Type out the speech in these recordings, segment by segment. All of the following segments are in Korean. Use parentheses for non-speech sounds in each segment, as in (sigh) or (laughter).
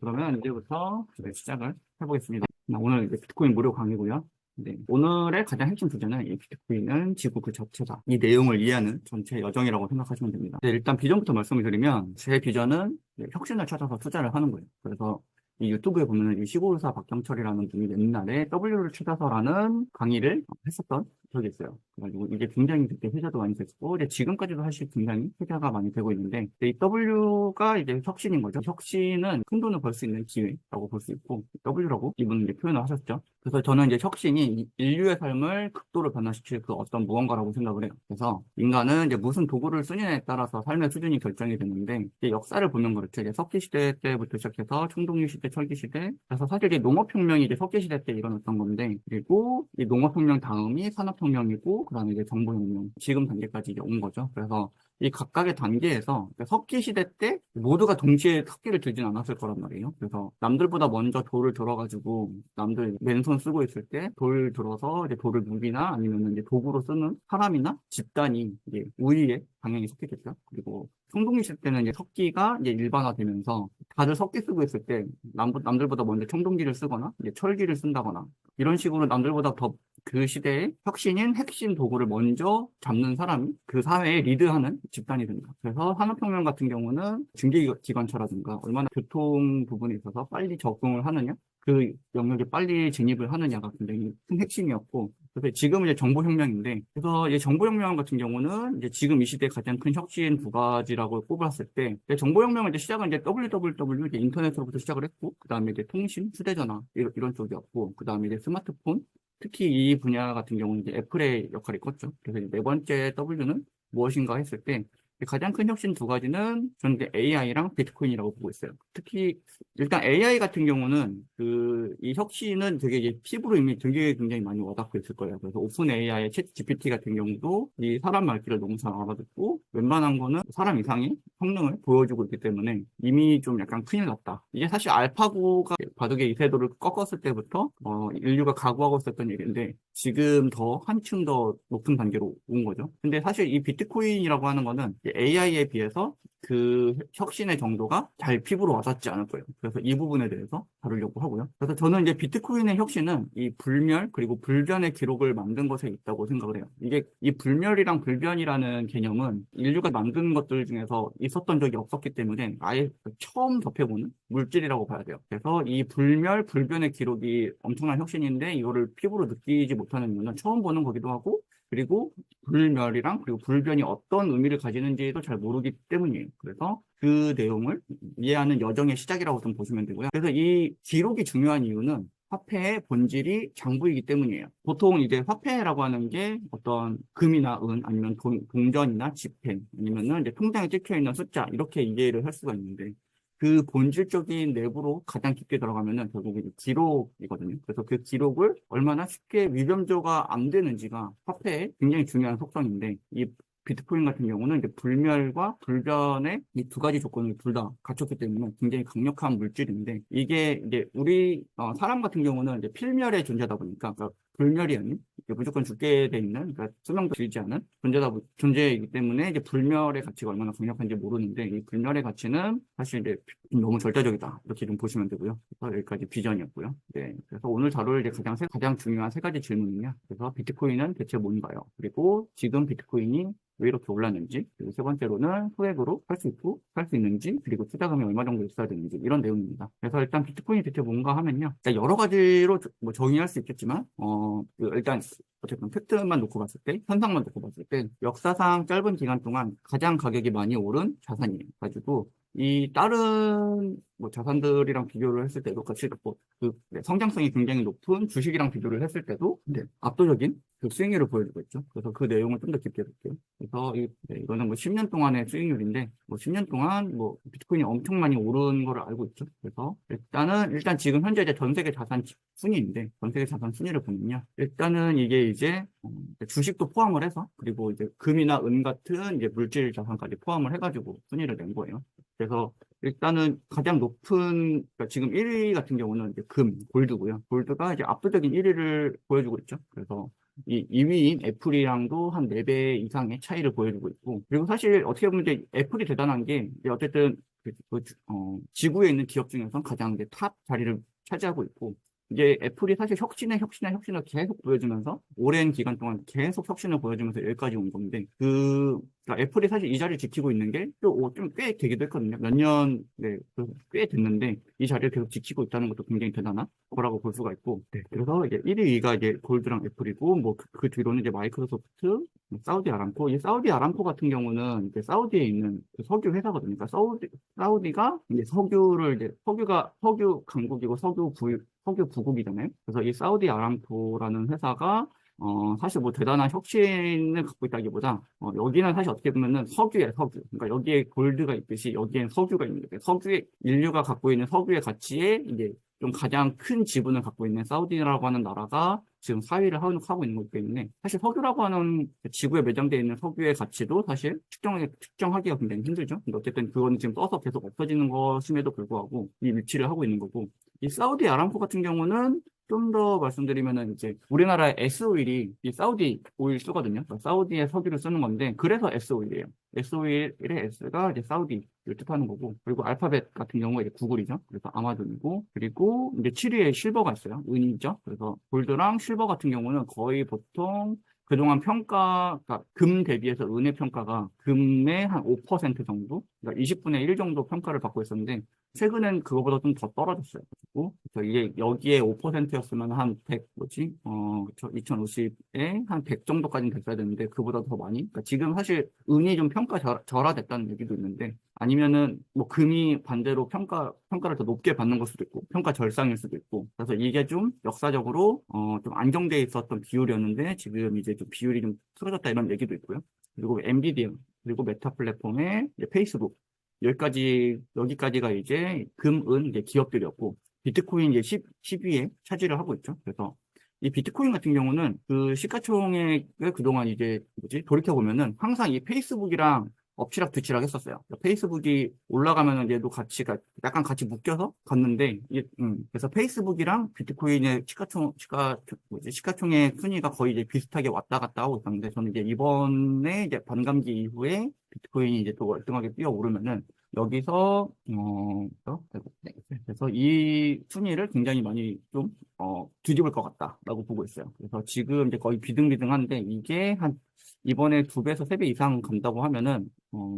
그러면 이제부터 네, 시작을 해보겠습니다. 오늘 이제 비트코인 무료 강의고요. 네, 오늘의 가장 핵심 주제는 이 비트코인은 지구 그 자체다. 이 내용을 이해하는 전체 여정이라고 생각하시면 됩니다. 네, 일단 비전부터 말씀을 드리면 제 비전은 네, 혁신을 찾아서 투자를 하는 거예요. 그래서 이 유튜브에 보면은 이 시골사 박경철이라는 분이 옛날에 W를 찾아서라는 강의를 했었던 있어요. 그래가지고 이게 굉장히 그때 회자도 많이 됐고, 이제 지금까지도 사실 굉장히 회자가 많이 되고 있는데, 이 W가 이제 혁신인 거죠. 혁신은 큰 돈을 벌 수 있는 기회라고 볼 수 있고, W라고 이분은 이제 표현을 하셨죠. 그래서 저는 이제 혁신이 이 인류의 삶을 극도로 변화시킬 그 어떤 무언가라고 생각을 해요. 그래서 인간은 이제 무슨 도구를 쓰느냐에 따라서 삶의 수준이 결정이 되는데, 이제 역사를 보면 그렇죠. 이제 석기 시대 때부터 시작해서 청동기 시대, 철기 시대, 그래서 사실 이제 농업혁명이 이제 석기 시대 때 일어났던 건데, 그리고 이 농업혁명 다음이 산업 혁명이고, 그 다음에 이제 정보혁명, 지금 단계까지 이제 온 거죠. 그래서 이 각각의 단계에서 그러니까 석기 시대 때 모두가 동시에 석기를 들진 않았을 거란 말이에요. 그래서 남들보다 먼저 돌을 들어가지고 남들 맨손 쓰고 있을 때 돌 들어서 이제 돌을 무기나 아니면 이제 도구로 쓰는 사람이나 집단이 이제 우위에 방향이 섰겠죠. 그리고 청동기 시대 때는 이제 석기가 이제 일반화되면서 다들 석기 쓰고 있을 때 남, 남들보다 먼저 청동기를 쓰거나 이제 철기를 쓴다거나 이런 식으로 남들보다 더 그 시대의 혁신인 핵심 도구를 먼저 잡는 사람이 그 사회에 리드하는 집단이 됩니다. 그래서 산업혁명 같은 경우는 중개기관차라든가 얼마나 교통 부분에 있어서 빨리 적응을 하느냐 그 영역에 빨리 진입을 하느냐가 굉장히 큰 핵심이었고 그래서 지금은 이제 정보혁명인데 그래서 이제 정보혁명 같은 경우는 이제 지금 이 시대의 가장 큰 혁신 두 가지라고 꼽았을 때 정보혁명은 이제 시작은 이제 www 이제 인터넷으로부터 시작을 했고 그 다음에 이제 통신, 휴대전화 이런, 이런 쪽이었고 그 다음에 이제 스마트폰 특히 이 분야 같은 경우는 이제 애플의 역할이 컸죠. 그래서 네 번째 W는 무엇인가 했을 때 가장 큰 혁신 두 가지는 저는 AI랑 비트코인이라고 보고 있어요. 특히 일단 AI 같은 경우는 그 이 혁신은 되게 피부로 이미 되게 굉장히 많이 와닿고 있을 거예요. 그래서 오픈 AI의 챗 GPT 같은 경우도 이 사람 말귀를 너무 잘 알아듣고 웬만한 거는 사람 이상의 성능을 보여주고 있기 때문에 이미 좀 약간 큰일 났다. 이게 사실 알파고가 바둑의 이세돌을 꺾었을 때부터 어, 인류가 각오하고 있었던 얘기인데 지금 더 한층 더 높은 단계로 온 거죠. 근데 사실 이 비트코인이라고 하는 거는 AI에 비해서 그 혁신의 정도가 잘 피부로 와닿지 않을 거예요. 그래서 이 부분에 대해서 다루려고 하고요. 그래서 저는 이제 비트코인의 혁신은 이 불멸 그리고 불변의 기록을 만든 것에 있다고 생각을 해요. 이게 이 불멸이랑 불변이라는 개념은 인류가 만든 것들 중에서 있었던 적이 없었기 때문에 아예 처음 접해보는 물질이라고 봐야 돼요. 그래서 이 불멸, 불변의 기록이 엄청난 혁신인데 이거를 피부로 느끼지 못하는 이유는 처음 보는 거기도 하고 그리고 불멸이랑 그리고 불변이 어떤 의미를 가지는지도 잘 모르기 때문이에요. 그래서 그 내용을 이해하는 여정의 시작이라고 좀 보시면 되고요. 그래서 이 기록이 중요한 이유는 화폐의 본질이 장부이기 때문이에요. 보통 이제 화폐라고 하는 게 어떤 금이나 은 아니면 돈, 동전이나 지폐 아니면은 이제 통장에 찍혀 있는 숫자 이렇게 이해를 할 수가 있는데 그 본질적인 내부로 가장 깊게 들어가면은 결국 이제 기록이거든요. 그래서 그 기록을 얼마나 쉽게 위변조가 안 되는지가 화폐의 굉장히 중요한 속성인데 이 비트코인 같은 경우는 이제 불멸과 불변의 이 두 가지 조건을 둘 다 갖췄기 때문에 굉장히 강력한 물질인데 이게 이제 우리 어, 사람 같은 경우는 이제 필멸의 존재다 보니까 그러니까 불멸이 아닌 무조건 죽게 돼 있는 그러니까 수명도 길지 않은 존재다 존재이기 때문에 이제 불멸의 가치가 얼마나 강력한지 모르는데 이 불멸의 가치는 사실 이제 너무 절대적이다 이렇게 좀 보시면 되고요. 그래서 여기까지 비전이었고요. 네, 그래서 오늘 다룰 이제 가장 세, 가장 중요한 세 가지 질문이냐. 그래서 비트코인은 대체 뭔가요? 그리고 지금 비트코인이 왜 이렇게 올랐는지, 그리고 세 번째로는 소액으로 살수 있고, 살수 있는지, 그리고 투자금이 얼마 정도 있어야 되는지, 이런 내용입니다. 그래서 일단 비트코인이 대체 뭔가 하면요. 여러 가지로 뭐 정의할 수 있겠지만, 어, 그 일단, 어쨌든 팩트만 놓고 봤을 때, 현상만 놓고 봤을 때, 역사상 짧은 기간 동안 가장 가격이 많이 오른 자산이에요. 가지고, 이 다른 뭐 자산들이랑 비교를 했을 때도 같이 뭐 그 성장성이 굉장히 높은 주식이랑 비교를 했을 때도 네, 압도적인 그 수익률을 보여주고 있죠. 그래서 그 내용을 좀 더 깊게 볼게요. 그래서 이, 네, 이거는 뭐 10년 동안의 수익률인데 뭐 10년 동안 뭐 비트코인이 엄청 많이 오른 거를 알고 있죠. 그래서 일단은 일단 지금 현재 이제 전 세계 자산 순위인데 전 세계 자산 순위를 보면요. 일단은 이게 이제 어, 주식도 포함을 해서 그리고 이제 금이나 은 같은 이제 물질 자산까지 포함을 해가지고 순위를 낸 거예요. 그래서 일단은 가장 높은 그러니까 지금 1위 같은 경우는 이제 금, 골드고요. 골드가 이제 압도적인 1위를 보여주고 있죠. 그래서 이 2위인 애플이랑도 한 4배 이상의 차이를 보여주고 있고 그리고 사실 어떻게 보면 이제 애플이 대단한 게 어쨌든 그, 그, 어, 지구에 있는 기업 중에서 가장 이제 탑 자리를 차지하고 있고 이게 애플이 사실 혁신에 혁신에 혁신을 계속 보여주면서 오랜 기간 동안 계속 혁신을 보여주면서 여기까지 온 건데 그 그러니까 애플이 사실 이 자리를 지키고 있는 게 좀 꽤 되기도 했거든요. 몇 년, 네, 그꽤 됐는데 이 자리를 계속 지키고 있다는 것도 굉장히 대단한 거라고 볼 수가 있고 네, 그래서 이제 1위, 2위가 이제 골드랑 애플이고 뭐그 뒤로는 이제 마이크로소프트, 뭐 사우디 아람코, 이 사우디 아람코 같은 경우는 이제 사우디에 있는 그 석유 회사거든요. 그러니까 사우디 사우디가 이제 석유를 이제 석유가 석유 강국이고 석유 부 석유 부국이잖아요. 그래서 이 사우디 아람코라는 회사가 어, 사실 뭐 대단한 혁신을 갖고 있다기보다, 어, 여기는 사실 어떻게 보면은 석유에 석유. 그러니까 여기에 골드가 있듯이 여기엔 석유가 있는 거예요. 석유의, 인류가 갖고 있는 석유의 가치에 이제 좀 가장 큰 지분을 갖고 있는 사우디라고 하는 나라가 지금 4위를 하고, 있는 거기 때문에 사실 석유라고 하는 지구에 매장되어 있는 석유의 가치도 사실 측정, 측정하기가 굉장히 힘들죠. 근데 어쨌든 그건 지금 떠서 계속 없어지는 것임에도 불구하고 이 위치를 하고 있는 거고, 이 사우디 아람코 같은 경우는 좀 더 말씀드리면은 이제 우리나라의 S 오일이 이 사우디 오일 쓰거든요. 그러니까 사우디의 석유를 쓰는 건데 그래서 S 오일이에요. S 오일의 S가 이제 사우디 를 뜻하는 거고 그리고 알파벳 같은 경우가 이제 구글이죠. 그래서 아마존이고 그리고 이제 7위에 실버가 있어요. 은이죠. 그래서 골드랑 실버 같은 경우는 거의 보통 그동안 평가, 그러니까 금 대비해서 은의 평가가 금의 한 5% 정도, 그러니까 20분의 1 정도 평가를 받고 있었는데, 최근엔 그거보다 좀 더 떨어졌어요. 그리고 이게 여기에 5%였으면 한 100, 뭐지? 어, 저 2050에 한 100 정도까지는 됐어야 되는데, 그보다 더 많이? 그러니까 지금 사실 은이 좀 평가 절, 절하됐다는 얘기도 있는데, 아니면은 뭐 금이 반대로 평가, 평가를 더 높게 받는 걸 수도 있고, 평가 절상일 수도 있고, 그래서 이게 좀 역사적으로, 어, 좀 안정돼 있었던 비율이었는데, 지금 이제 좀 비율이 좀 틀어졌다 이런 얘기도 있고요. 그리고 엔비디아, 그리고 메타 플랫폼의 페이스북, 여기까지, 여기까지가 이제 금, 은 이제 기업들이었고, 비트코인 이제 10, 10위에 차지를 하고 있죠. 그래서 이 비트코인 같은 경우는 그 시가총액을 그동안 이제 뭐지 돌이켜 보면은 항상 이 페이스북이랑 엎치락 뒤치락 했었어요. 그러니까 페이스북이 올라가면은 얘도 같이, 가- 약간 같이 묶여서 갔는데, 이게, 음, 그래서 페이스북이랑 비트코인의 시가총, 시가, 뭐지, 시가총액 순위가 거의 이제 비슷하게 왔다 갔다 하고 있었는데, 저는 이제 이번에 이제 반감기 이후에 비트코인이 이제 또 월등하게 뛰어오르면은, 여기서, 어, 어? 네. 그래서 이 순위를 굉장히 많이 좀, 어, 뒤집을 것 같다라고 보고 있어요. 그래서 지금 이제 거의 비등비등한데, 이게 한, 이번에 두 배에서 세 배 이상 간다고 하면은, 어,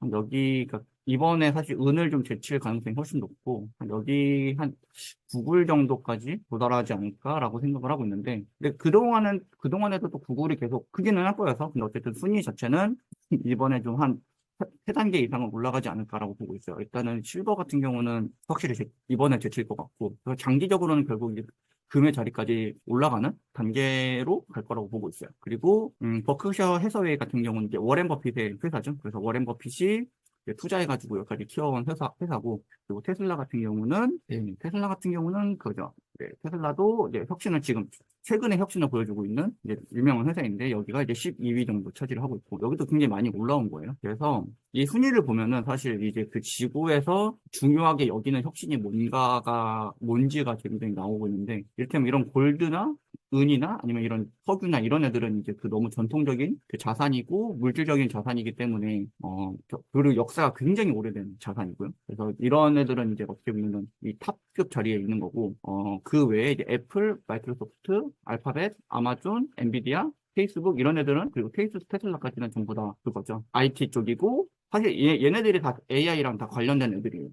한 여기 가, 이번에 사실 은을 좀 제칠 가능성이 훨씬 높고, 한 여기 한 구글 정도까지 도달하지 않을까라고 생각을 하고 있는데, 근데 그동안은, 그동안에도 또 구글이 계속 크기는 할 거여서, 근데 어쨌든 순위 자체는 (laughs) 이번에 좀한 세 단계 이상은 올라가지 않을까라고 보고 있어요. 일단은 실버 같은 경우는 확실히 제- 이번에 제칠 것 같고, 장기적으로는 결국 이제 금의 자리까지 올라가는 단계로 갈 거라고 보고 있어요. 그리고 음, 버크셔 해서웨이 같은 경우는 이제 워렌 버핏의 회사죠. 그래서 워렌 버핏이 투자해가지고 여기까지 키워온 회사, 회사고, 그리고 테슬라 같은 경우는, 네, 테슬라 같은 경우는 그죠. 네, 테슬라도 이제 혁신을 지금, 최근에 혁신을 보여주고 있는 이제 유명한 회사인데, 여기가 이제 12위 정도 차지를 하고 있고, 여기도 굉장히 많이 올라온 거예요. 그래서 이 순위를 보면은 사실 이제 그 지구에서 중요하게 여기는 혁신이 뭔가가, 뭔지가 굉장히 나오고 있는데, 이를테면 이런 골드나 은이나 아니면 이런 석유나 이런 애들은 이제 그 너무 전통적인 그 자산이고 물질적인 자산이기 때문에 어 저- 그리고 역사가 굉장히 오래된 자산이고요. 그래서 이런 애들은 이제 어떻게 보면은 이 탑급 자리에 있는 거고 어 그 외에 이제 애플, 마이크로소프트, 알파벳, 아마존, 엔비디아 페이스북 이런 애들은 그리고 테이스 테슬라까지는 전부 다 그거죠. IT 쪽이고 사실 얘, 얘네들이 다 AI랑 다 관련된 애들이에요.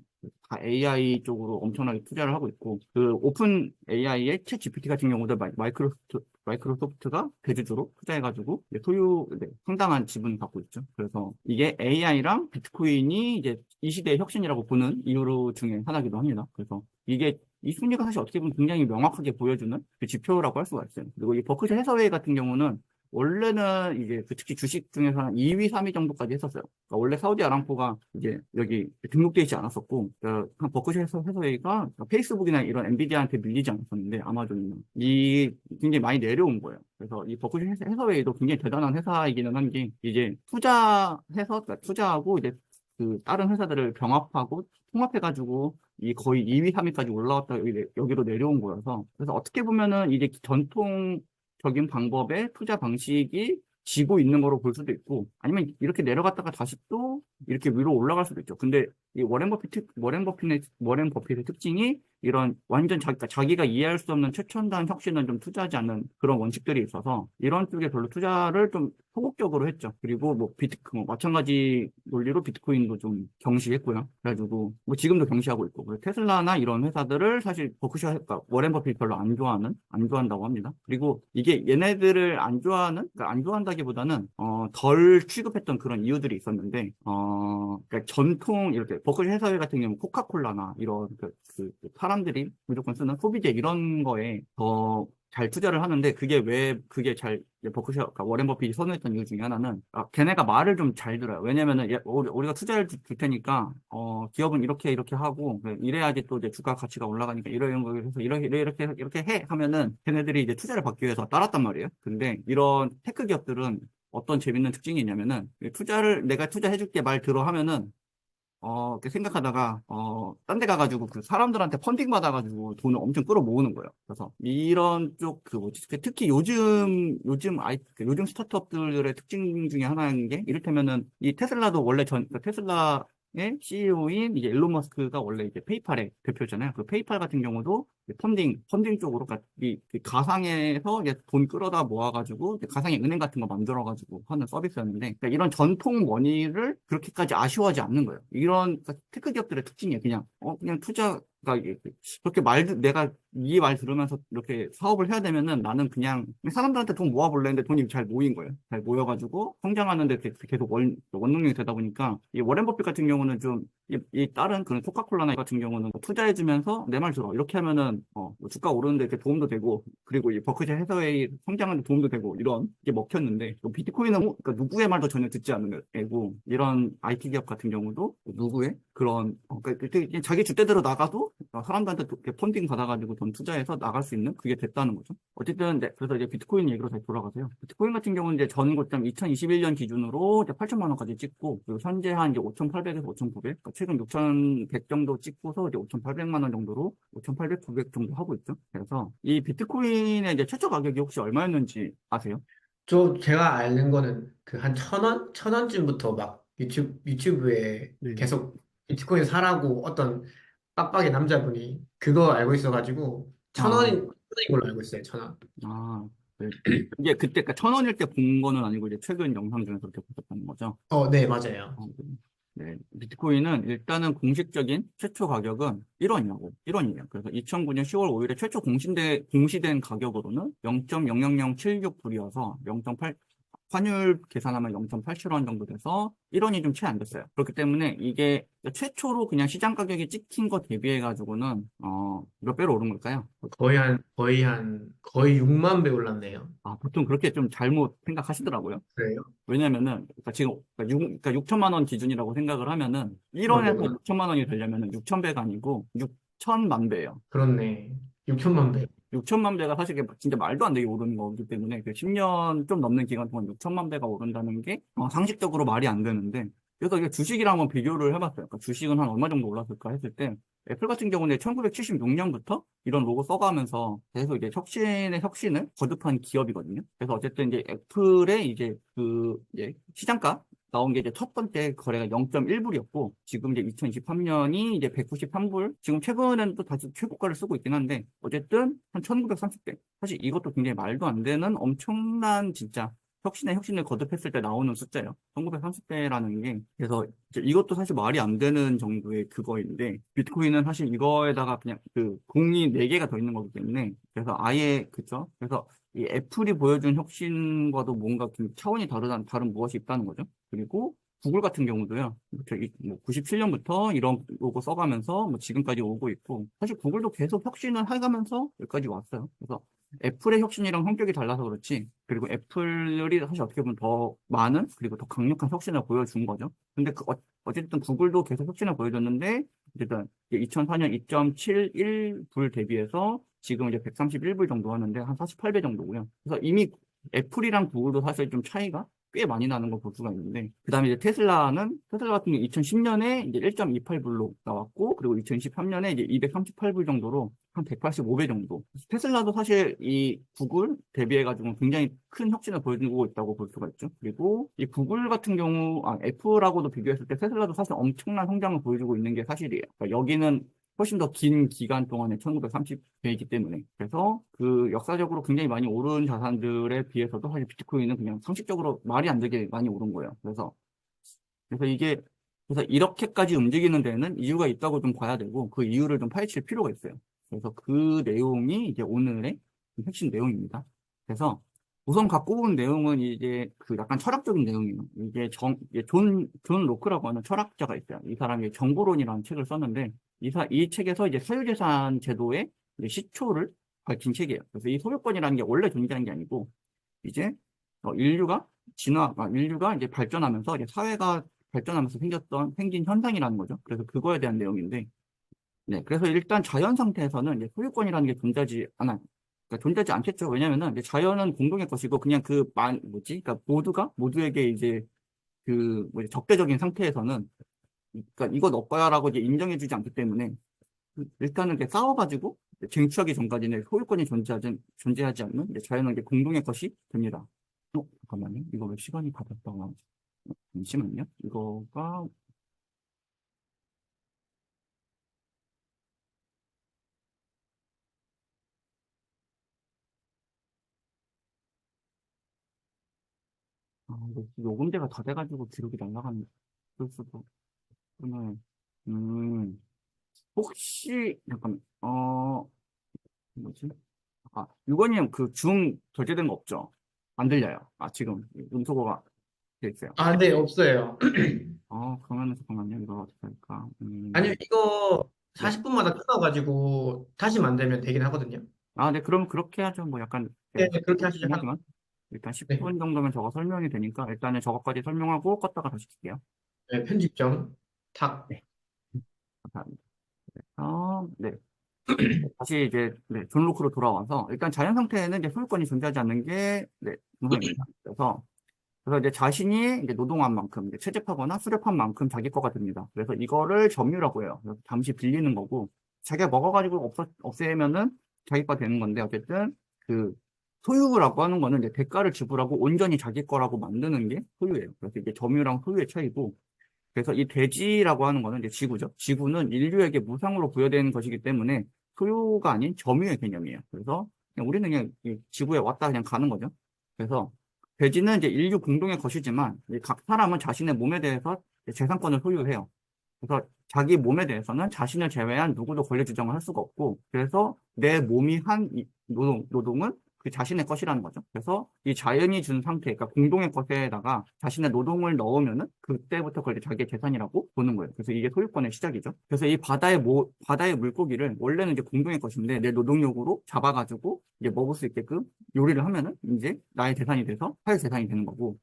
다 AI 쪽으로 엄청나게 투자를 하고 있고 그 오픈 AI의 챗 GPT 같은 경우도 마이, 마이크로소프트 마이크로소프트가 대주주로 투자해가지고 이제 소유 네, 상당한 지분을 갖고 있죠. 그래서 이게 AI랑 비트코인이 이제 이 시대의 혁신이라고 보는 이유 중에 하나이기도 합니다. 그래서 이게 이 순위가 사실 어떻게 보면 굉장히 명확하게 보여주는 그 지표라고 할 수가 있어요. 그리고 이 버크셔 해서웨이 같은 경우는 원래는 이제 그 특히 주식 중에서 한 2위, 3위 정도까지 했었어요. 그러니까 원래 사우디 아람코가 이제 여기 등록되어 있지 않았었고, 그러니까 한 버크셔 해서 회사회가 페이스북이나 이런 엔비디아한테 밀리지 않았었는데 아마존이나 이 굉장히 많이 내려온 거예요. 그래서 이 버크셔 해서- 해서웨이도 굉장히 대단한 회사이기는 한 게 이제 투자해서 그러니까 투자하고 이제 그 다른 회사들을 병합하고 통합해가지고 이 거의 2위, 3위까지 올라왔다 여기, 내- 여기로 내려온 거여서 그래서 어떻게 보면은 이제 전통 적인 방법의 투자 방식이 지고 있는 거로 볼 수도 있고 아니면 이렇게 내려갔다가 다시 또 이렇게 위로 올라갈 수도 있죠. 근데 이 워렌 버핏 특- 워렌 버핏의 워렌 버핏의 특징이 이런 완전 자기가 자기가 이해할 수 없는 최첨단 혁신은 좀 투자하지 않는 그런 원칙들이 있어서 이런 쪽에 별로 투자를 좀 소극적으로 했죠. 그리고 뭐 비트 뭐 마찬가지 논리로 비트코인도 좀 경시했고요. 그래가지고 뭐 지금도 경시하고 있고 그리고 테슬라나 이런 회사들을 사실 버크셔 그러니까 워렌 버핏 별로 안 좋아하는 안 좋아한다고 합니다. 그리고 이게 얘네들을 안 좋아하는 그러니까 안 좋아한다기보다는 어, 덜 취급했던 그런 이유들이 있었는데 어 그러니까 전통 이렇게 버크셔 회사회 같은 경우 코카콜라나 이런 그, 그- 그 사람들이 무조건 쓰는 소비재 이런 거에 더 잘 투자를 하는데 그게 왜 그게 잘 버크셔 그러니까 워렌 버핏이 선호했던 이유 중에 하나는 아, 걔네가 말을 좀 잘 들어요. 왜냐면은 얘- 우리- 우리가 투자를 줄줄 테니까 어 기업은 이렇게 이렇게 하고 그래, 이래야지 또 이제 주가 가치가 올라가니까 이런 거 해서 이렇게 이렇게 이렇게 해 하면은 걔네들이 이제 투자를 받기 위해서 따랐단 말이에요. 근데 이런 테크 기업들은 어떤 재밌는 특징이 있냐면은 투자를 내가 투자해줄게 말 들어 하면은 어, 이렇게 생각하다가, 어, 딴 데 가가지고 그 사람들한테 펀딩 받아가지고 돈을 엄청 끌어 모으는 거예요. 그래서 이런 쪽, 그 뭐지, 그 특히 요즘, 요즘 아이, 그 요즘 스타트업들의 특징 중에 하나인 게, 이를테면은 이 테슬라도 원래 전, 그 테슬라의 CEO인 이제 일론 머스크가 원래 이제 페이팔의 대표잖아요. 그 페이팔 같은 경우도 펀딩, 펀딩 쪽으로, 그러니까 이, 그 가상에서 이제 돈 끌어다 모아가지고, 가상의 은행 같은 거 만들어가지고 하는 서비스였는데, 그러니까 이런 전통 머니를 그렇게까지 아쉬워하지 않는 거예요. 이런 그러니까 테크 기업들의 특징이에요. 그냥, 어, 그냥 투자가, 이게 그렇게 말, 듣- 내가 이 말 들으면서 이렇게 사업을 해야 되면은 나는 그냥 사람들한테 돈 모아볼래 했는데 돈이 잘 모인 거예요. 잘 모여가지고 성장하는데 게- 계속 원, 원동력이 되다 보니까 이 워렌 버핏 같은 경우는 좀 이, 이 다른 그런 코카콜라나 같은 경우는 뭐 투자해주면서 내 말 들어. 이렇게 하면은 어, 뭐 주가 오르는데 이렇게 도움도 되고 그리고 이 버크셔 해서웨이 성장하는데 도움도 되고 이런 게 먹혔는데 또 비트코인은 뭐, 그러니까 누구의 말도 전혀 듣지 않는 애고 이런 IT 기업 같은 경우도 누구의 그런 어, 그러니까 자기 주대대로 나가도 어, 사람들한테 펀딩 받아가지고 돈 투자해서 나갈 수 있는 그게 됐다는 거죠. 어쨌든 네, 그래서 이제 비트코인 얘기로 다시 돌아가세요. 비트코인 같은 경우는 이제 전 고점 2021년 기준으로 이제 8천만 원까지 찍고 그리고 현재 한 이제 5,800에서 5,900, 그러니까 최근 6,100 정도 찍고서 이제 5,800만 원 정도로 5,800, 900 정도 하고 있죠. 그래서 이 비트코인의 이제 최초 가격이 혹시 얼마였는지 아세요? 저 제가 아는 거는 그 한 천 원? 천 원쯤부터 막 유튜브, 유튜브에 네. 계속 비트코인 사라고 어떤 빡빡이 남자분이 그거 알고 있어가지고 천 아. 원인, 천 원인 걸로 알고 있어요, 천 원. 아, 네. 이게 그때 그러니까 천 원일 때 본 거는 아니고 이제 최근 영상 중에서 그렇게 보셨다는 거죠. 어, 네, 맞아요. 어, 네. 네, 비트코인은 일단은 공식적인 최초 가격은 1원이라고, 1원이에요. 그래서 2009년 10월 5일에 최초 공시된, 공시된 가격으로는 0.00076불이어서 0.8, 환율 계산하면 0.87원 정도 돼서 1원이 좀 채 안 됐어요. 그렇기 때문에 이게 최초로 그냥 시장 가격이 찍힌 거 대비해 가지고는, 어, 몇 배로 오른 걸까요? 거의 한, 거의 한, 거의 6만 배 올랐네요. 아, 보통 그렇게 좀 잘못 생각하시더라고요. 그래요? 왜냐면은, 그러니까 지금, 그러니까 6, 그러니까 6천만 원 기준이라고 생각을 하면은, 1원에서 맞아요. 6천만 원이 되려면은 6천 배가 아니고 6천만 배예요. 그렇네. 6천만 배. 6천만 배가 사실 진짜 말도 안 되게 오르는 거기 때문에 그 10년 좀 넘는 기간 동안 6천만 배가 오른다는 게 어, 상식적으로 말이 안 되는데 그래서 이게 주식이랑 한번 비교를 해봤어요. 그러니까 주식은 한 얼마 정도 올랐을까 했을 때 애플 같은 경우는 1976년부터 이런 로고 써가면서 계속 이제 혁신의 혁신을 거듭한 기업이거든요. 그래서 어쨌든 이제 애플의 이제 그 이제 시장가 나온 게 이제 첫 번째 거래가 0.1불이었고 지금 이제 2023년이 이제 193불. 지금 최근에는 또 다시 최고가를 쓰고 있긴 한데 어쨌든 한 1930대 사실 이것도 굉장히 말도 안 되는 엄청난 진짜 혁신의 혁신을 거듭했을 때 나오는 숫자예요. 1930대라는 게 그래서 이것도 사실 말이 안 되는 정도의 그거인데 비트코인은 사실 이거에다가 그냥 그 공이 4개가 더 있는 거기 때문에 그래서 아예 그죠? 그래서 이 애플이 보여준 혁신과도 뭔가 좀 차원이 다르다는 다른 무엇이 있다는 거죠. 그리고 구글 같은 경우도요. 저기 뭐 97년부터 이런 로고 써가면서 뭐 지금까지 오고 있고 사실 구글도 계속 혁신을 해가면서 여기까지 왔어요. 그래서 애플의 혁신이랑 성격이 달라서 그렇지. 그리고 애플이 사실 어떻게 보면 더 많은 그리고 더 강력한 혁신을 보여준 거죠. 근데 그 어, 어쨌든 구글도 계속 혁신을 보여줬는데 어쨌든 2004년 2.71불 대비해서 지금 이제 131불 정도 하는데 한 48배 정도고요. 그래서 이미 애플이랑 구글도 사실 좀 차이가 꽤 많이 나는 걸 볼 수가 있는데, 그 다음에 이제 테슬라는, 테슬라 같은 경우 2010년에 이제 1.28불로 나왔고, 그리고 2023년에 이제 238불 정도로 한 185배 정도. 테슬라도 사실 이 구글 대비해가지고 굉장히 큰 혁신을 보여주고 있다고 볼 수가 있죠. 그리고 이 구글 같은 경우, 아, 애플하고도 비교했을 때 테슬라도 사실 엄청난 성장을 보여주고 있는 게 사실이에요. 그러니까 여기는 훨씬 더 긴 기간 동안에 1930배이기 때문에. 그래서 그 역사적으로 굉장히 많이 오른 자산들에 비해서도 사실 비트코인은 그냥 상식적으로 말이 안 되게 많이 오른 거예요. 그래서, 그래서 이게, 그래서 이렇게까지 움직이는 데는 이유가 있다고 좀 봐야 되고, 그 이유를 좀 파헤칠 필요가 있어요. 그래서 그 내용이 이제 오늘의 핵심 내용입니다. 그래서 우선 갖고 온 내용은 이제 그 약간 철학적인 내용이에요. 이게 정, 존, 존 로크라고 하는 철학자가 있어요. 이 사람이 정보론이라는 책을 썼는데, 이, 사, 이 책에서 이제 소유재산 제도의 이제 시초를 밝힌 책이에요. 그래서 이 소유권이라는 게 원래 존재하는 게 아니고, 이제 어, 인류가 진화, 아, 인류가 이제 발전하면서 이제 사회가 발전하면서 생겼던, 생긴 현상이라는 거죠. 그래서 그거에 대한 내용인데, 네. 그래서 일단 자연 상태에서는 이제 소유권이라는 게 존재하지 않아요. 그러니까 존재하지 않겠죠. 왜냐면은 이제 자연은 공동의 것이고, 그냥 그, 만, 뭐지? 그러니까 모두가, 모두에게 이제 그, 뭐지? 적대적인 상태에서는 그러니까 이거 너 거야라고 이제 인정해주지 않기 때문에 그 일단은 이렇게 싸워가지고 쟁취하기 전까지는 소유권이 존재하지, 존재하지 않는 이제 자연은 이게 공동의 것이 됩니다. 어, 잠깐만요. 이거 왜 시간이 다 됐다고? 어, 잠시만요. 이거가 아, 이거 녹음대가 다 돼가지고 기록이 날라간 걸 수도 그러면 음 혹시 잠깐 어 뭐지? 아 유건님 그 줌 결제된 거 없죠? 안 들려요. 아 지금 음소거가 돼 있어요. 아, 네, 없어요. (clears throat) 어 그러면 잠깐만요. 이거 어떻게 할까? 음, 아니요, 이거 네. 40분마다 끊어가지고 다시 만들면 되긴 하거든요. 아, 네, 그럼 그렇게 하죠. 뭐 약간 네, 네, 그렇게 하시죠. 하지만 일단 네. 10분 정도면 저거 설명이 되니까 일단은 저거까지 설명하고 껐다가 다시 킬게요. 네, 편집점. 탁. 감사합니다. 어, 네. (clears throat) 다시 이제 네, 존 로크로 돌아와서 일단 자연 상태에는 이제 소유권이 존재하지 않는 게 네, 정상입니다. (clears throat) 그래서 그래서 이제 자신이 이제 노동한 만큼 이제 채집하거나 수렵한 만큼 자기 거가 됩니다. 그래서 이거를 점유라고 해요. 그래서 잠시 빌리는 거고 자기가 먹어가지고 없어, 없애면은 자기 거 되는 건데 어쨌든 그 소유라고 하는 거는 이제 대가를 지불하고 온전히 자기 거라고 만드는 게 소유예요. 그래서 이게 점유랑 소유의 차이고 그래서 이 대지라고 하는 거는 이제 지구죠. 지구는 인류에게 무상으로 부여되는 것이기 때문에 소유가 아닌 점유의 개념이에요. 그래서 그냥 우리는 그냥 이 지구에 왔다 그냥 가는 거죠. 그래서 대지는 이제 인류 공동의 것이지만 이각 사람은 자신의 몸에 대해서 재산권을 소유해요. 그래서 자기 몸에 대해서는 자신을 제외한 누구도 권리 주장을 할 수가 없고 그래서 내 몸이 한이 노동, 노동은 그 자신의 것이라는 거죠. 그래서 이 자연이 준 상태, 그러니까 공동의 것에다가 자신의 노동을 넣으면은 그때부터 그걸 자기의 재산이라고 보는 거예요. 그래서 이게 소유권의 시작이죠. 그래서 이 바다의 모, 바다의 물고기를 원래는 이제 공동의 것인데 내 노동력으로 잡아가지고 이제 먹을 수 있게끔 요리를 하면은 이제 나의 재산이 돼서 사회 재산이 되는 거고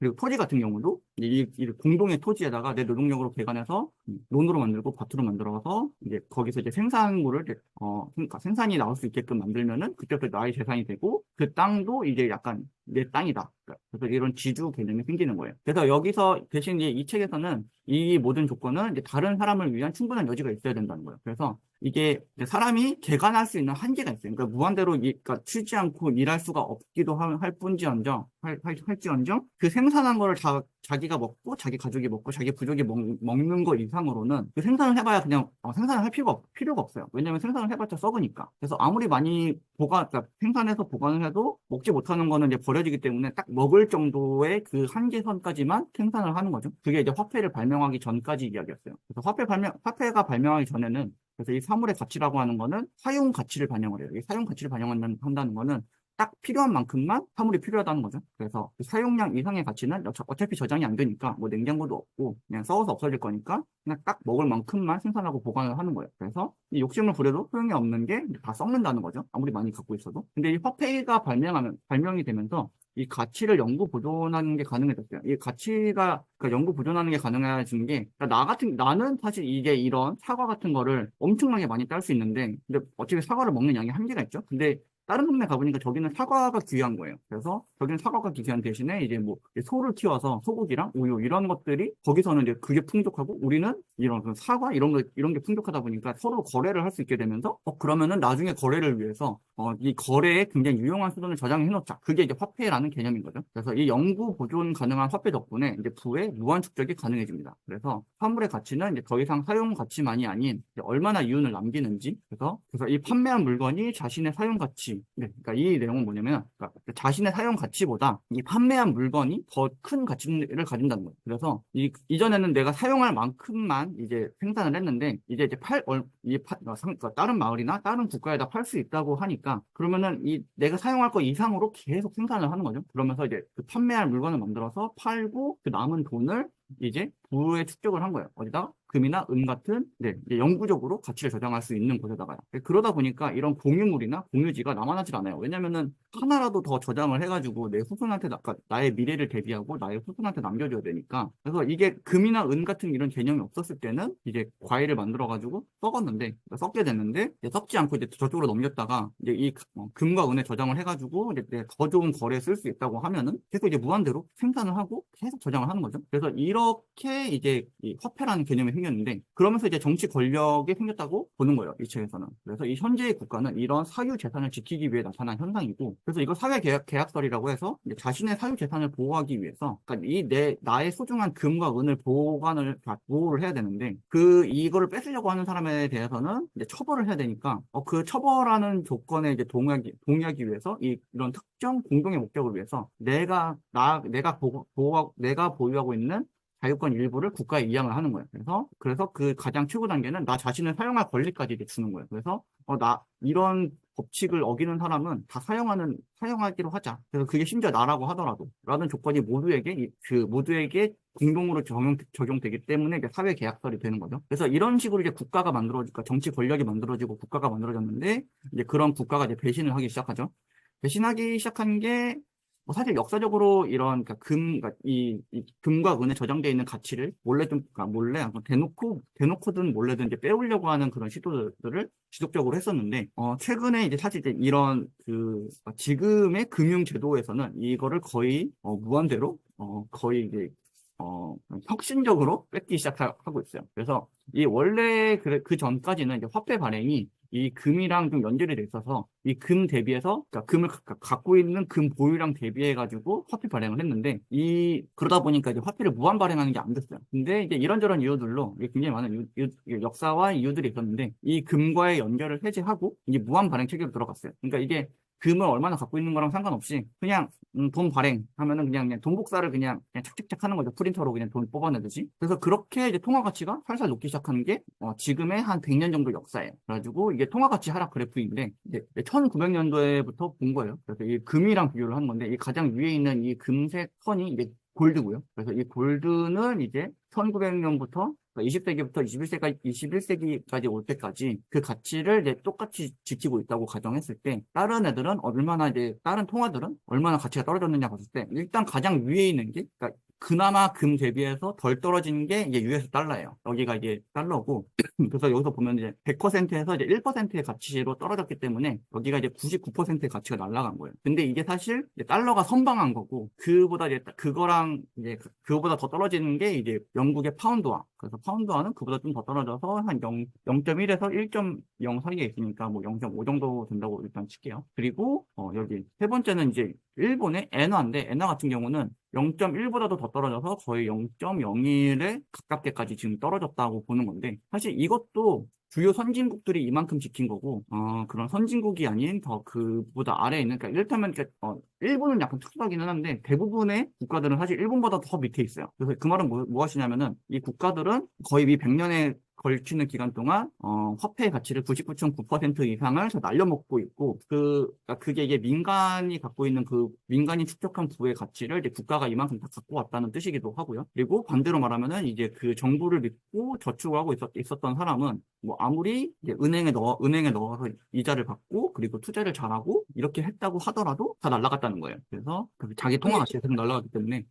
그리고 토지 같은 경우도 이, 이 공동의 토지에다가 내 노동력으로 개간해서 논으로 만들고 밭으로 만들어서 이제 거기서 이제 생산물을 이제 어 그러니까 생산이 나올 수 있게끔 만들면은 그때부터 나의 재산이 되고 그 땅도 이제 약간 내 땅이다. 그래서 이런 지주 개념이 생기는 거예요. 그래서 여기서 대신 이제 이 책에서는 이 모든 조건은 이제 다른 사람을 위한 충분한 여지가 있어야 된다는 거예요. 그래서 이게 사람이 개간할 수 있는 한계가 있어요. 그러니까 무한대로 이, 그러니까 쉬지 않고 일할 수가 없기도 할, 할 뿐지언정, 할, 할, 할지언정 그 생산한 거를 자, 자기가 먹고 자기 가족이 먹고 자기 부족이 먹, 먹는 거 이상으로는 그 생산을 해봐야 그냥 어, 생산을 할 필요가, 없- 필요가 없어요. 왜냐면 생산을 해봤자 썩으니까. 그래서 아무리 많이 보관, 그러니까 생산해서 보관을 해도 먹지 못하는 거는 이제 버려지기 때문에 딱 먹을 정도의 그 한계선까지만 생산을 하는 거죠. 그게 이제 화폐를 발명하기 전까지 이야기였어요. 그래서 화폐 발명, 화폐가 발명하기 전에는 그래서 이 사물의 가치라고 하는 거는 사용 가치를 반영을 해요. 이 사용 가치를 반영한다는 한다는 거는 딱 필요한 만큼만 사물이 필요하다는 거죠. 그래서 그 사용량 이상의 가치는 어차- 어차피 저장이 안 되니까 뭐 냉장고도 없고 그냥 썩어서 없어질 거니까 그냥 딱 먹을 만큼만 생산하고 보관을 하는 거예요. 그래서 이 욕심을 부려도 소용이 없는 게 다 썩는다는 거죠. 아무리 많이 갖고 있어도. 근데 이 화폐가 발명하면 발명이 되면서 이 가치를 연구 보존하는 게 가능해졌어요. 이 가치가 그러니까 연구 보존하는 게 가능해진 게 그러니까 나 같은 나는 사실 이게 이런 사과 같은 거를 엄청나게 많이 딸 수 있는데 근데 어차피 사과를 먹는 양이 한계가 있죠. 근데 다른 동네 가보니까 저기는 사과가 귀한 거예요. 그래서 저기는 사과가 귀한 대신에 이제 뭐 소를 키워서 소고기랑 우유 이런 것들이 거기서는 이제 그게 풍족하고 우리는 이런 그 사과 이런 거 이런 게 풍족하다 보니까 서로 거래를 할 수 있게 되면서 어 그러면은 나중에 거래를 위해서 어 이 거래에 굉장히 유용한 수단을 저장해 놓자. 그게 이제 화폐라는 개념인 거죠. 그래서 이 영구 보존 가능한 화폐 덕분에 이제 부의 무한 축적이 가능해집니다. 그래서 화물의 가치는 이제 더 이상 사용 가치만이 아닌 얼마나 이윤을 남기는지 그래서 그래서 이 판매한 물건이 자신의 사용 가치 네, 그러니까 이 내용은 뭐냐면 그러니까 자신의 사용 가치보다 이 판매한 물건이 더 큰 가치를 가진다는 거예요. 그래서 이 이전에는 내가 사용할 만큼만 이제 생산을 했는데 이제 이제 팔, 얼, 이 파, 어, 상- 그러니까 다른 마을이나 다른 국가에다 팔 수 있다고 하니까 그러면은 이 내가 사용할 거 이상으로 계속 생산을 하는 거죠. 그러면서 이제 그 판매할 물건을 만들어서 팔고 그 남은 돈을 이제 부에 축적을 한 거예요. 어디다가? 금이나 은 같은 네, 영구적으로 가치를 저장할 수 있는 곳에다가요. 그러다 보니까 이런 공유물이나 공유지가 남아나질 않아요. 왜냐면은 하나라도 더 저장을 해가지고 내 후손한테 나, 그러니까 나의 미래를 대비하고 나의 후손한테 남겨줘야 되니까 그래서 이게 금이나 은 같은 이런 개념이 없었을 때는 이제 과일을 만들어가지고 썩었는데 그러니까 썩게 됐는데 썩지 않고 이제 저쪽으로 넘겼다가 이제 이 어, 금과 은에 저장을 해가지고 이제 더 좋은 거래에 쓸 수 있다고 하면은 계속 이제 무한대로 생산을 하고 계속 저장을 하는 거죠. 그래서 이렇게 이제 이 화폐라는 개념이 생겼는데 그러면서 이제 정치 권력이 생겼다고 보는 거예요. 이 책에서는. 그래서 이 현재의 국가는 이런 사유 재산을 지키기 위해 나타난 현상이고 그래서 이걸 사회 계약, 계약설이라고 해서 자신의 사유 재산을 보호하기 위해서 그러니까 이 내 나의 소중한 금과 은을 보관을 다 보호를 해야 되는데 그 이거를 뺏으려고 하는 사람에 대해서는 이제 처벌을 해야 되니까 어, 그 처벌하는 조건에 이제 동의하기 동의하기 위해서 이 이런 특정 공동의 목적을 위해서 내가 나 내가 보호 내가 보유하고 있는 자유권 일부를 국가에 이양을 하는 거예요. 그래서 그래서 그 가장 최고 단계는 나 자신을 사용할 권리까지 주는 거예요. 그래서 어 나 이런 법칙을 어기는 사람은 다 사용하는 사용하기로 하자. 그래서 그게 심지어 나라고 하더라도 라는 조건이 모두에게 이- 그 모두에게 공동으로 적용 적용되기 때문에 이게 사회 계약설이 되는 거죠. 그래서 이런 식으로 이제 국가가 만들어지니까 정치 권력이 만들어지고 국가가 만들어졌는데 이제 그런 국가가 이제 배신을 하기 시작하죠. 배신하기 시작한 게 뭐 사실 역사적으로 이런 그러니까 금, 그러니까 이, 이 금과 은에 저장되어 있는 가치를 몰래 좀 그러니까 몰래 대놓고 대놓고든 몰래든 이제 빼오려고 하는 그런 시도들을 지속적으로 했었는데 어 최근에 이제 사실 이제 이런 그 지금의 금융 제도에서는 이거를 거의 어, 무한대로 어 거의 이제 어 혁신적으로 뺏기 시작하고 있어요. 그래서 이 원래 그, 그 전까지는 이제 화폐 발행이 이 금이랑 좀 연결이 돼 있어서 이 금 대비해서 그러니까 금을 가- 갖고 있는 금 보유량 대비해 가지고 화폐 발행을 했는데 이 그러다 보니까 이제 화폐를 무한 발행하는 게 안 됐어요. 근데 이제 이런저런 이유들로 굉장히 많은 이유, 이유- 역사와 이유들이 있었는데 이 금과의 연결을 해제하고 이제 무한 발행 체계로 들어갔어요. 그러니까 이게 금을 얼마나 갖고 있는 거랑 상관없이 그냥 음, 돈 발행 하면은 그냥, 그냥 돈 복사를 그냥, 그냥 착착착 하는 거죠. 프린터로 그냥 돈 뽑아내듯이. 그래서 그렇게 이제 통화 가치가 살살 높기 시작하는 게 어, 지금의 한 100년 정도 역사예요. 그래가지고 이게 통화 가치 하락 그래프인데 이제 1900년도에부터 본 거예요. 그래서 이 금이랑 비교를 하는 건데 이 가장 위에 있는 이 금색 선이 이제 골드고요. 그래서 이 골드는 이제 1900년부터 20세기부터 21세기까지, 21세기까지 올 때까지 그 가치를 이제 똑같이 지키고 있다고 가정했을 때 다른 애들은 얼마나 이제 다른 통화들은 얼마나 가치가 떨어졌느냐 봤을 때 일단 가장 위에 있는 게 그러니까 그나마 금 대비해서 덜 떨어지는 게 이제 US 달러예요. 여기가 이제 달러고 (clears throat) 그래서 여기서 보면 이제 100%에서 이제 1%의 가치로 떨어졌기 때문에 여기가 이제 99%의 가치가 날아간 거예요. 근데 이게 사실 이제 달러가 선방한 거고 그보다 이제 그거랑 이제 그- 그거보다 더 떨어지는 게 이제 영국의 파운드화. 그래서 파운드화는 그보다 좀 더 떨어져서 한 0, 0.1에서 1.0 사이에 있으니까 뭐 0.5 정도 된다고 일단 칠게요. 그리고 어, 여기 세 번째는 이제 일본의 엔화인데 엔화 같은 경우는 0.1보다도 더 떨어져서 거의 0.01에 가깝게까지 지금 떨어졌다고 보는 건데 사실 이것도 주요 선진국들이 이만큼 지킨 거고 어, 그런 선진국이 아닌 더 그보다 아래에 있는 그러니까 이를테면 어, 일본은 약간 특수하기는 한데 대부분의 국가들은 사실 일본보다 더 밑에 있어요. 그래서 그 말은 뭐, 무엇이냐면은 이 국가들은 거의 이 100년에 걸치는 기간 동안 어, 화폐의 가치를 99.9% 이상을 다 날려먹고 있고 그 그러니까 그게 이게 민간이 갖고 있는 그 민간이 축적한 부의 가치를 이제 국가가 이만큼 다 갖고 왔다는 뜻이기도 하고요. 그리고 반대로 말하면은 이제 그 정부를 믿고 저축을 하고 있었, 있었던 사람은 뭐 아무리 이제 은행에 넣어 은행에 넣어서 이자를 받고 그리고 투자를 잘하고 이렇게 했다고 하더라도 다 날라갔다는 거예요. 그래서 그 자기 통화 가치가 계속 날라가기 때문에